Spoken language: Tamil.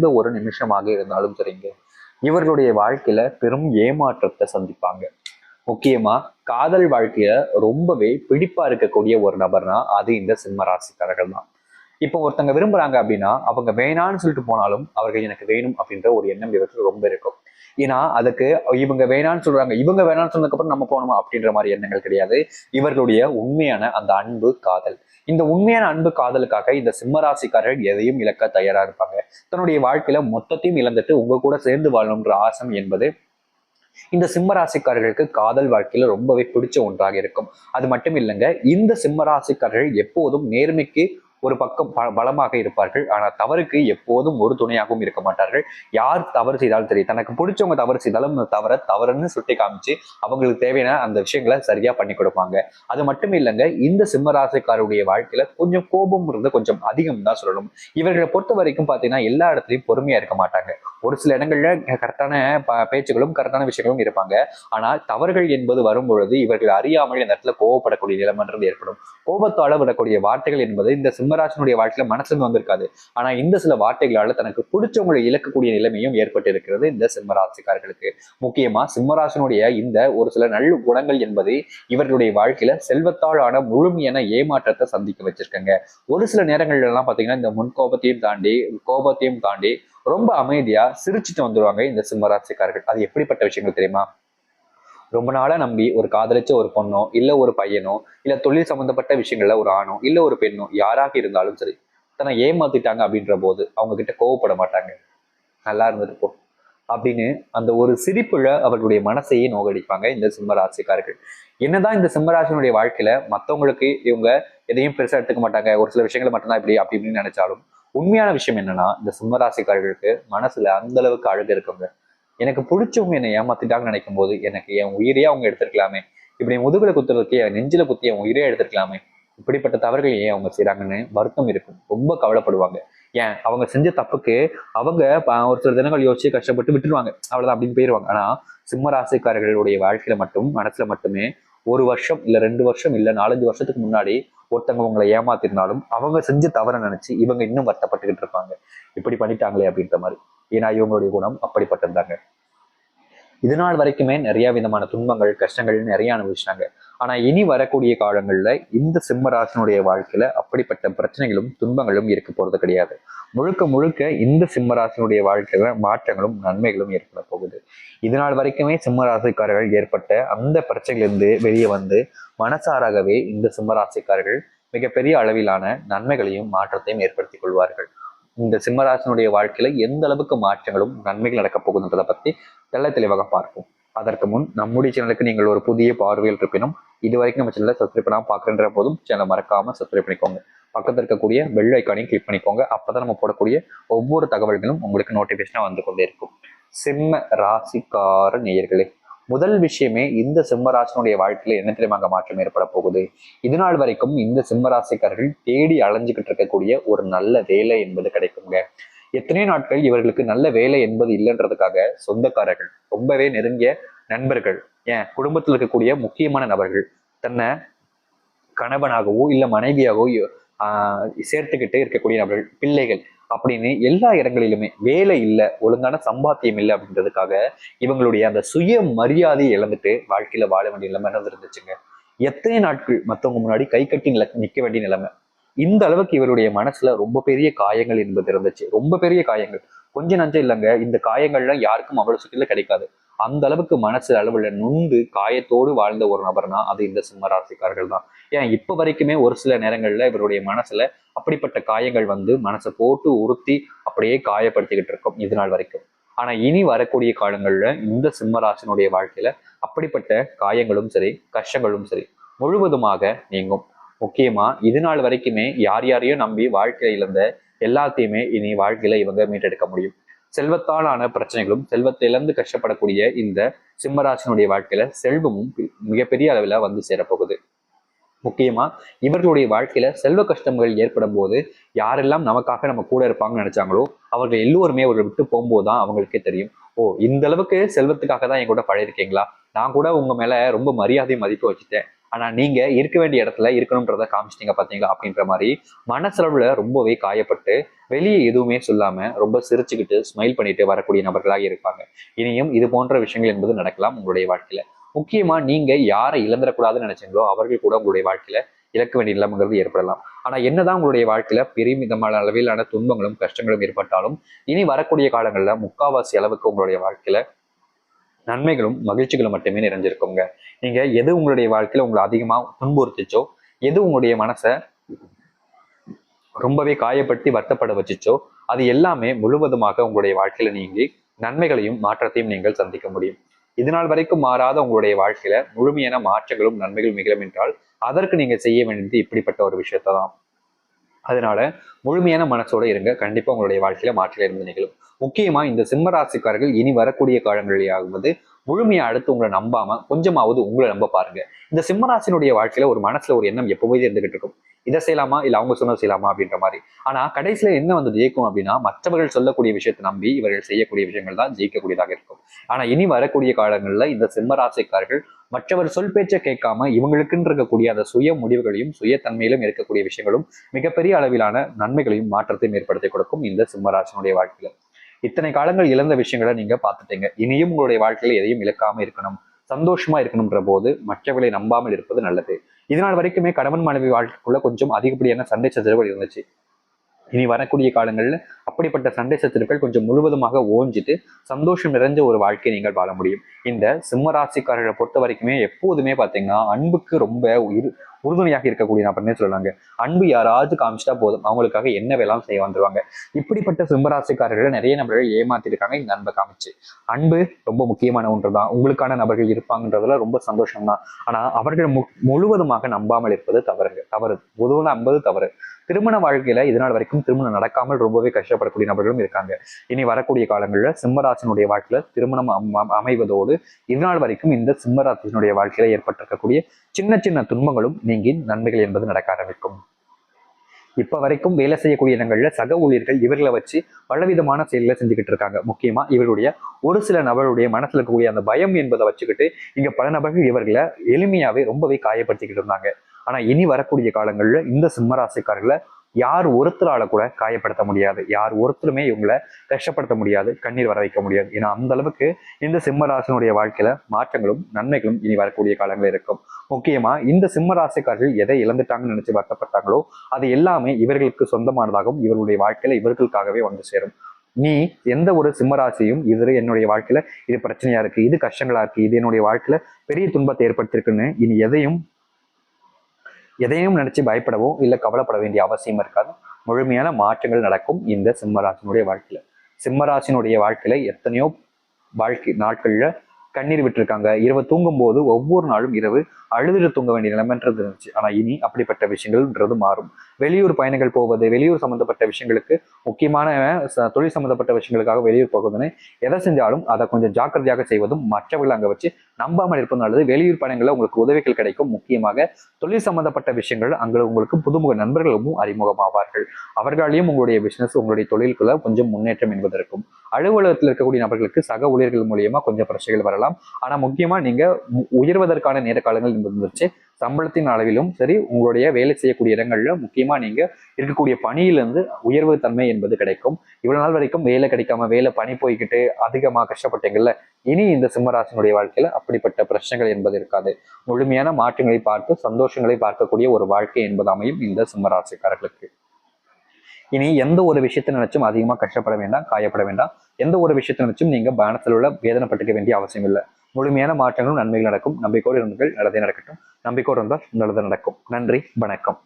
எந்த ஒரு நிமிஷமாக இருந்தாலும் சரிங்க. இவர்களுடைய வாழ்க்கையில பெரும் ஏமாற்றத்தை சந்திப்பாங்க. முக்கியமா காதல் வாழ்க்கையில ரொம்பவே பிடிப்பா இருக்கக்கூடிய ஒரு நபர்னா அது இந்த சிம்ம ராசிக்காரர்கள் தான். இப்போ ஒருத்தங்க விரும்புறாங்க அப்படின்னா அவங்க வேணான்னு சொல்லிட்டு போனாலும் அவர்கள் எனக்கு வேணும் அப்படின்ற ஒரு எண்ணம் இவர்கள் ரொம்ப இருக்கும். ஏன்னா அதுக்கு இவங்க வேணான்னு சொல்றாங்க இவங்க வேணான்னு சொன்னதுக்கப்புறம் நம்ம போகணுமா அப்படின்ற மாதிரி எண்ணங்கள் கிடையாது. இவர்களுடைய உண்மையான அந்த அன்பு காதல். இந்த உண்மையான அன்பு காதலுக்காக இந்த சிம்மராசிக்காரர்கள் எதையும் இழக்க தயாரா இருப்பாங்க. தன்னுடைய வாழ்க்கையில மொத்தத்தையும் இழந்துட்டு உங்க கூட சேர்ந்து வாழணுன்ற ஆசம் என்பது இந்த சிம்மராசிக்காரர்களுக்கு காதல் வாழ்க்கையில ரொம்பவே பிடிச்ச ஒன்றாக இருக்கும். அது மட்டும் இல்லைங்க இந்த சிம்மராசிக்காரர்கள் எப்போதும் நேர்மைக்கு ஒரு பக்கம் ப பலமாக இருப்பார்கள். ஆனால் தவறுக்கு எப்போதும் ஒரு துணையாகவும் இருக்க மாட்டார்கள். யார் தவறு செய்தாலும் சரி தனக்கு பிடிச்சவங்க தவறு செய்தாலும் தவற தவறுன்னு சுட்டி காமிச்சு அவங்களுக்கு தேவையான அந்த விஷயங்களை சரியா பண்ணி கொடுப்பாங்க. அது மட்டும் இல்லைங்க இந்த சிம்மராசிக்காரருடைய வாழ்க்கையில கொஞ்சம் கோபம்ன்றது கொஞ்சம் அதிகம் தான் சொல்லணும். இவர்களை பொறுத்த வரைக்கும் பார்த்தீங்கன்னா எல்லா இடத்துலையும் பொறுமையா இருக்க மாட்டாங்க. ஒரு சில இடங்களில் கரெக்டான பேச்சுகளும் கரெக்டான விஷயங்களும் இருப்பாங்க. ஆனால் தவறுகள் என்பது வரும் பொழுது இவர்கள் அறியாமல் இந்த இடத்துல கோவப்படக்கூடிய நிலைமன்றது ஏற்படும். கோபத்தால் விடக்கூடிய வார்த்தைகள் என்பது இந்த சிம்மராசனுடைய வாழ்க்கையில மனசுல வந்திருக்காது. ஆனால் இந்த சில வார்த்தைகளால் தனக்கு பிடிச்சவங்களை இழக்கக்கூடிய நிலைமையும் ஏற்பட்டு இருக்கிறது இந்த சிம்மராசிக்காரர்களுக்கு. முக்கியமா சிம்மராசனுடைய இந்த ஒரு சில நல்ல குணங்கள் என்பது இவர்களுடைய வாழ்க்கையில செல்வத்தால் ஆன முழுமையான ஏமாற்றத்தை சந்திக்க வச்சிருக்காங்க. ஒரு சில நேரங்கள்லாம் பார்த்தீங்கன்னா இந்த முன் கோபத்தையும் தாண்டி கோபத்தையும் தாண்டி ரொம்ப அமைதியா சிரிச்சுட்டு வந்துருவாங்க இந்த சிம்மராசிக்காரர்கள். அது எப்படிப்பட்ட விஷயங்கள் தெரியுமா? ரொம்ப நாளா நம்பி ஒரு காதலிச்ச ஒரு பொண்ணோ இல்ல ஒரு பையனோ இல்ல தொழில் சம்பந்தப்பட்ட விஷயங்கள்ல ஒரு ஆணோ இல்ல ஒரு பெண்ணோ யாராக இருந்தாலும் சரி தன்னை ஏமாத்திட்டாங்க அப்படின்ற போது அவங்க கிட்ட கோவப்பட மாட்டாங்க. நல்லா இருந்திருப்போ அப்படின்னு அந்த ஒரு சிரிப்புல அவர்களுடைய மனசையே நோகடிப்பாங்க இந்த சிம்மராசிக்காரர்கள். என்னதான் இந்த சிம்மராசினுடைய வாழ்க்கையில மத்தவங்களுக்கு இவங்க எதையும் பெருசா எடுத்துக்க மாட்டாங்க ஒரு சில விஷயங்களை மட்டும்தான் இப்படி அப்படி இப்படின்னு நினைச்சாலும் உண்மையான விஷயம் என்னன்னா இந்த சிம்மராசிக்காரர்களுக்கு மனசுல அந்த அளவுக்கு அழகு இருக்குங்க. எனக்கு பிடிச்சவங்க என்னை ஏமாத்திட்டாங்கன்னு நினைக்கும் போது எனக்கு என் உயிரையே அவங்க எடுத்திருக்கலாமே. இப்படி முதுகுல குத்துறதுக்கு என் நெஞ்சில குத்தி என் உயிரே எடுத்திருக்கலாமே. இப்படிப்பட்ட தவறுகள் ஏன் அவங்க செய்யறாங்கன்னு வருத்தம் இருக்கும். ரொம்ப கவலைப்படுவாங்க. ஏன்? அவங்க செஞ்ச தப்புக்கு அவங்க ஒரு சில தினங்கள் யோசிச்சு கஷ்டப்பட்டு விட்டுருவாங்க. அவ்வளவுதான் அப்படின்னு போயிருவாங்க. ஆனா சிம்ம ராசிக்காரர்களுடைய வாழ்க்கையில மட்டும் மனசுல மட்டுமே ஒரு வருஷம் இல்ல ரெண்டு வருஷம் இல்ல நாலஞ்சு வருஷத்துக்கு முன்னாடி ஒருத்தவங்க உங்களை ஏமாத்திருந்தாலும் அவங்க செஞ்ச தவறை நினைச்சு இவங்க இன்னும் வருத்தப்பட்டுக்கிட்டு இருப்பாங்க. இப்படி பண்ணிட்டாங்களே அப்படின்ற மாதிரி. ஏன்னா இவங்களுடைய குணம் அப்படிப்பட்டிருந்தாங்க இது நாள் வரைக்குமே நிறைய விதமான துன்பங்கள் கஷ்டங்கள் நிறைய அனுபவிச்சாங்க ஆனா இனி வரக்கூடிய காலங்கள்ல இந்த சிம்ம ராசினுடைய வாழ்க்கையில அப்படிப்பட்ட பிரச்சனைகளும் துன்பங்களும் இருக்க போறது கிடையாது. முழுக்க முழுக்க இந்த சிம்ம ராசினுடைய வாழ்க்கையில மாற்றங்களும் நன்மைகளும் ஏற்பட போகுது. இதனால் வரைக்குமே சிம்ம ராசிக்காரர்கள் ஏற்பட்ட அந்த பிரச்சனையிலிருந்து வெளியே வந்து மனசாராகவே இந்த சிம்ம ராசிக்காரர்கள் மிகப்பெரிய அளவிலான நன்மைகளையும் மாற்றத்தையும் ஏற்படுத்தி கொள்வார்கள். இந்த சிம்மராசனுடைய வாழ்க்கையில எந்த அளவுக்கு மாற்றங்களும் நன்மைகள் நடக்க போகுதுன்றதை பத்தி தெள்ள தெளிவாக பார்ப்போம். அதற்கு முன் நம்முடைய சேனலுக்கு நீங்கள் ஒரு புதிய பார்வையில் இருப்பினும் இது வரைக்கும் நம்ம சேனலை சப்ஸ்கிரைப் பண்ணாமல் பார்க்குறன்ற போதும் சேனலை மறக்காம சப்ஸ்கிரைப் பண்ணிக்கோங்க. பக்கத்துல இருக்கக்கூடிய பெல் ஐக்கானையும் கிளிக் பண்ணிக்கோங்க. அப்பதான் நம்ம போடக்கூடிய ஒவ்வொரு தகவல்களும் உங்களுக்கு நோட்டிஃபிகேஷனாக வந்து கொண்டே இருக்கும். சிம்ம ராசிக்கார நேயர்களே முதல் விஷயமே இந்த சிம்மராசினுடைய வாழ்க்கையில என்ன தெரியுமாங்க மாற்றம் ஏற்பட போகுது? இதுநாள் வரைக்கும் இந்த சிம்மராசிக்காரர்கள் தேடி அலைஞ்சுக்கிட்டு இருக்கக்கூடிய ஒரு நல்ல வேலை என்பது கிடைக்குங்க. எத்தனை நாட்கள் இவர்களுக்கு நல்ல வேலை என்பது இல்லைன்றதுக்காக சொந்தக்காரர்கள் ரொம்பவே நெருங்கிய நண்பர்கள் ஏன்? குடும்பத்தில் இருக்கக்கூடிய முக்கியமான நபர்கள் தன்னை கணவனாகவோ இல்ல மனைவியாகவோ ஆஹ் சேர்த்துக்கிட்டு இருக்கக்கூடிய நபர்கள் பிள்ளைகள் அப்படின்னு எல்லா இடங்களிலுமே வேலை இல்லை ஒழுங்கான சம்பாத்தியம் இல்லை அப்படின்றதுக்காக இவங்களுடைய அந்த சுய மரியாதையை இழந்துட்டு வாழ்க்கையில வாழ வேண்டிய நிலைமை இருந்துருந்துச்சுங்க எத்தனை நாட்கள் மத்தவங்க முன்னாடி கை கட்டி நில நிக்க வேண்டிய நிலைமை? இந்த அளவுக்கு இவருடைய மனசுல ரொம்ப பெரிய காயங்கள் என்பது இருந்துச்சு. ரொம்ப பெரிய காயங்கள். கொஞ்சம் நஞ்சம் இல்லைங்க. இந்த காயங்கள்லாம் யாருக்கும் அவ்வளவு சுற்றில கிடைக்காது. அந்த அளவுக்கு மனசு அளவுல நொந்து காயத்தோடு வாழ்ந்த ஒரு நபர்னா அது இந்த சிம்ம ராசிக்காரர்கள் தான். ஏன்? இப்ப வரைக்குமே ஒரு சில நேரங்கள்ல இவருடைய மனசுல அப்படிப்பட்ட காயங்கள் வந்து மனசை போட்டு உறுத்தி அப்படியே காயப்படுத்திக்கிட்டு இருக்கும் இது நாள் வரைக்கும். ஆனா இனி வரக்கூடிய காலங்கள்ல இந்த சிம்மராசனுடைய வாழ்க்கையில அப்படிப்பட்ட காயங்களும் சரி கஷ்டங்களும் சரி முழுவதுமாக நீங்கும். முக்கியமா இது நாள் வரைக்குமே யார் யாரையோ நம்பி வாழ்க்கையில இழந்த எல்லாத்தையுமே இனி வாழ்க்கையில இவங்க மீட்டெடுக்க முடியும். செல்வத்தாலான பிரச்சனைகளும் செல்வத்தை இழந்து கஷ்டப்படக்கூடிய இந்த சிம்மராசினுடைய வாழ்க்கையில செல்வமும் மிகப்பெரிய அளவில் வந்து சேரப்போகுது. முக்கியமா இவர்களுடைய வாழ்க்கையில செல்வ கஷ்டங்கள் ஏற்படும் போது யாரெல்லாம் நமக்காக நம்ம கூட இருப்பாங்கன்னு நினைச்சாங்களோ அவர்கள் எல்லோருமே அவர்கள் விட்டு போகும்போது தான் அவங்களுக்கே தெரியும். ஓ இந்த அளவுக்கு செல்வத்துக்காக தான் என் கூட பழையிருக்கீங்களா நான் கூட உங்க மேல ரொம்ப மரியாதை மதிப்பு வச்சுட்டேன். ஆனால் நீங்கள் இருக்க வேண்டிய இடத்துல இருக்கணுன்றத காமிச்சிட்டீங்க பார்த்தீங்களா அப்படின்ற மாதிரி மனசளவில் ரொம்பவே காயப்பட்டு வெளியே எதுவுமே சொல்லாமல் ரொம்ப சிரிச்சுக்கிட்டு ஸ்மைல் பண்ணிட்டு வரக்கூடிய நபர்களாக இருப்பாங்க. இனியும் இது போன்ற விஷயங்கள் என்பது நடக்கலாம் உங்களுடைய வாழ்க்கையில். முக்கியமாக நீங்கள் யாரை இழந்துடக்கூடாதுன்னு நினைச்சீங்களோ அவர்கள் கூட உங்களுடைய வாழ்க்கையில் இழக்க வேண்டிய நிலைமைங்கிறது ஏற்படலாம். ஆனால் என்னதான் உங்களுடைய வாழ்க்கையில் பெருமிதமான அளவிலான துன்பங்களும் கஷ்டங்களும் ஏற்பட்டாலும் இனி வரக்கூடிய காலங்களில் முக்காவாசி அளவுக்கு உங்களுடைய வாழ்க்கையில் நன்மைகளும் மகிழ்ச்சிகளும் மட்டுமே நிறைஞ்சிருக்குங்க. நீங்க எது உங்களுடைய வாழ்க்கையில உங்களை அதிகமா துன்புறுத்துச்சோ எது உங்களுடைய மனசை ரொம்பவே காயப்படுத்தி வருத்தப்பட வச்சுச்சோ அது எல்லாமே முழுவதுமாக உங்களுடைய வாழ்க்கையில நீங்கி நன்மைகளையும் மாற்றத்தையும் நீங்கள் சந்திக்க முடியும். இதனால் வரைக்கும் மாறாத உங்களுடைய வாழ்க்கையில முழுமையான மாற்றங்களும் நன்மைகளும் நிகழும் என்றால் அதற்கு நீங்க செய்ய வேண்டியது இப்படிப்பட்ட ஒரு விஷயத்தை தான் அதனால முழுமையான மனசோட இருங்க. கண்டிப்பா உங்களுடைய வாழ்க்கையில மாற்றங்கள் இருந்து நிகழும். முக்கியமா இந்த சிம்ம ராசிக்காரர்கள் இனி வரக்கூடிய காலங்களிலாவது முழுமையா அடுத்து உங்களை நம்பாம கொஞ்சமாவது உங்களை நம்ப பாருங்க. இந்த சிம்மராசினுடைய வாழ்க்கையில ஒரு மனசுல ஒரு எண்ணம் எப்பவுமே இருந்துகிட்டு இருக்கும். இதை செய்யலாமா? இல்ல அவங்க சொன்னது செய்யலாமா? அப்படின்ற மாதிரி. ஆனா கடைசியில என்ன வந்து ஜெயிக்கும் அப்படின்னா மற்றவர்கள் சொல்லக்கூடிய விஷயத்தை நம்பி இவர்கள் செய்யக்கூடிய விஷயங்கள் தான் ஜெயிக்கக்கூடியதாக இருக்கும். ஆனா இனி வரக்கூடிய காலங்கள்ல இந்த சிம்மராசிக்காரர்கள் மற்றவர் சொல் பேச்சை கேட்காம இவங்களுக்குன்னு இருக்கக்கூடிய அந்த சுய முடிவுகளையும் சுயத்தன்மையிலும் இருக்கக்கூடிய விஷயங்களும் மிகப்பெரிய அளவிலான நன்மைகளையும் மாற்றத்தையும் ஏற்படுத்தி கொடுக்கும் இந்த சிம்மராசனுடைய வாழ்க்கையில. இத்தனை காலங்கள் இழந்த விஷயங்களை நீங்க பார்த்துட்டீங்க. இனியும் உங்களுடைய வாழ்க்கையில எதையும் இழக்காம இருக்கணும். சந்தோஷமா இருக்கணும்ன்ற போது மற்றவர்களை நம்பாமல் இருப்பது நல்லது. இதனால் வரைக்குமே கணவன் மனைவி வாழ்க்கைக்குள்ள கொஞ்சம் அதிகப்படியான சண்டை சச்சரவுகள் இருந்துச்சு. இனி வரக்கூடிய காலங்கள்ல அப்படிப்பட்ட சண்டை சத்துருக்கள் கொஞ்சம் முழுவதுமாக ஓஞ்சிட்டு சந்தோஷம் நிறைஞ்ச ஒரு வாழ்க்கையை நீங்கள் வாழ முடியும். இந்த சிம்ம ராசிக்காரர்களை பொறுத்த வரைக்குமே எப்போதுமே பார்த்தீங்கன்னா அன்புக்கு ரொம்ப உயிர் உறுதுணையாக இருக்கக்கூடிய நபர்னே சொல்லலாங்க. அன்பு யாராவது காமிச்சிட்டா போதும். அவங்களுக்காக என்ன வேலாம் செய்ய வந்துருவாங்க. இப்படிப்பட்ட சிம்மராசிக்காரர்களை நிறைய நபர்கள் ஏமாத்திருக்காங்க இந்த அன்பை காமிச்சு. அன்பு ரொம்ப முக்கியமான ஒன்று தான் உங்களுக்கான நபர்கள் இருப்பாங்கன்றதுல ரொம்ப சந்தோஷம் தான் ஆனா அவர்கள் மு முழுவதுமாக நம்பாமல் இருப்பது தவறுங்க. தவறு. பொதுவாக நம்பது தவறு. திருமண வாழ்க்கையில இதனால் வரைக்கும் திருமணம் நடக்காமல் ரொம்பவே கஷ்டப்படக்கூடிய நபர்களும் இருக்காங்க. இனி வரக்கூடிய காலங்களில் சிம்மராசனுடைய வாழ்க்கையில திருமணம் அமைவதோடு இதனால் வரைக்கும் இந்த சிம்மராசனுடைய வாழ்க்கையில ஏற்பட்டிருக்கக்கூடிய சின்ன சின்ன துன்பங்களும் நீங்கி நன்மைகள் என்பது நடக்க ஆரம்பிக்கும். இப்ப வரைக்கும் வேலை செய்யக்கூடிய இடங்கள்ல சக ஊழியர்கள் இவர்களை வச்சு பலவிதமான செயல்களை செஞ்சுக்கிட்டு இருக்காங்க. முக்கியமா இவருடைய ஒரு சில நபருடைய மனசுல இருக்கக்கூடிய அந்த பயம் என்பதை வச்சுக்கிட்டு இங்க பல நபர்கள் இவர்களை எளிமையாவே ரொம்பவே காயப்படுத்திக்கிட்டு இருந்தாங்க. ஆனா இனி வரக்கூடிய காலங்களில் இந்த சிம்மராசிக்காரர்களை யார் ஒருத்தரால கூட காயப்படுத்த முடியாது. யார் ஒருத்தருமே இவங்களை கஷ்டப்படுத்த முடியாது கண்ணீர் வர வைக்க முடியாது. ஏன்னா அந்த அளவுக்கு இந்த சிம்மராசினுடைய வாழ்க்கையில மாற்றங்களும் நன்மைகளும் இனி வரக்கூடிய காலங்கள் இருக்கும். முக்கியமா இந்த சிம்மராசிக்காரர்கள் எதை இழந்துட்டாங்கன்னு நினைச்சு வருத்தப்பட்டாங்களோ அது எல்லாமே இவர்களுக்கு சொந்தமானதாகவும் இவர்களுடைய வாழ்க்கையில இவர்களுக்காகவே வந்து சேரும். நீ எந்த ஒரு சிம்மராசியும் இது என்னுடைய வாழ்க்கையில இது பிரச்சனையா இருக்கு இது கஷ்டங்களா இருக்கு இது என்னுடைய வாழ்க்கையில பெரிய துன்பத்தை ஏற்படுத்திருக்குன்னு இனி எதையும் எதையும் நினைச்சு பயப்படவும் இல்லை கவலைப்பட வேண்டிய அவசியம் இருக்காது. முழுமையான மாற்றங்கள் நடக்கும் இந்த சிம்மராசினுடைய வாழ்க்கையில. சிம்மராசினுடைய வாழ்க்கையில எத்தனையோ வாழ்க்கை நாட்கள்ல கண்ணீர் விட்டுருக்காங்க. இரவு தூங்கும் போது ஒவ்வொரு நாளும் இரவு அழுதுட்டு தூங்க வேண்டிய நிலைமைன்றது இருந்துச்சு. ஆனா இனி அப்படிப்பட்ட விஷயங்கள்ன்றது மாறும். வெளியூர் பயணங்கள் போவது வெளியூர் சம்பந்தப்பட்ட விஷயங்களுக்கு முக்கியமான தொழில் சம்பந்தப்பட்ட விஷயங்களுக்காக வெளியூர் போகுதுன்னு எதை செஞ்சாலும் அதை கொஞ்சம் ஜாக்கிரதையாக செய்வதும் மற்றவர்கள் அங்கே வச்சு நம்பாமல் இருப்பதும் நல்லது. வெளியூர் பயணங்களில் உங்களுக்கு உதவிகள் கிடைக்கும். முக்கியமாக தொழில் சம்பந்தப்பட்ட விஷயங்கள் அங்கே உங்களுக்கு புதுமுக நண்பர்களும் அறிமுகமாவார்கள். அவர்களாலையும் உங்களுடைய பிசினஸ் உங்களுடைய தொழிலுக்குள்ள கொஞ்சம் முன்னேற்றம் என்பதற்கும் அலுவலகத்தில் இருக்கக்கூடிய நபர்களுக்கு சக ஊழியர்கள் மூலியமா கொஞ்சம் பிரச்சனைகள் வரலாம். ஆனால் முக்கியமாக நீங்கள் உயர்வதற்கான நேர காலங்கள் இருந்துச்சு சம்பளத்தின் அளவிலும் சரி உங்களுடைய வேலை செய்யக்கூடிய இடங்கள்ல முக்கியமா நீங்க இருக்கக்கூடிய பணியிலிருந்து உயர்வு தன்மை என்பது கிடைக்கும். இவ்வளவு நாள் வரைக்கும் வேலை கிடைக்காம வேலை பணி போய்கிட்டு அதிகமா கஷ்டப்பட்டீங்கல்ல இனி இந்த சிம்மராசனுடைய வாழ்க்கையில அப்படிப்பட்ட பிரச்சனைகள் என்பது இருக்காது. முழுமையான மாற்றங்களை பார்த்து சந்தோஷங்களை பார்க்கக்கூடிய ஒரு வாழ்க்கை என்பது அமையும் இந்த சிம்மராசிக்காரர்களுக்கு. இனி எந்த ஒரு விஷயத்தை நினைச்சும் அதிகமா கஷ்டப்பட வேண்டாம் காயப்பட வேண்டாம். எந்த ஒரு விஷயத்தை நினைச்சும் நீங்க பயணத்தில் உள்ள வேதனைப்பட்டுக்க வேண்டிய அவசியம் இல்லை. முழுமையான மாற்றங்களும் நன்மைகள் நடக்கும். நம்பிக்கோடு இருந்தீர்கள் நல்லதே நடக்கட்டும். நம்பிக்கோடு இருந்தால் நல்லது நடக்கும். நன்றி. வணக்கம்.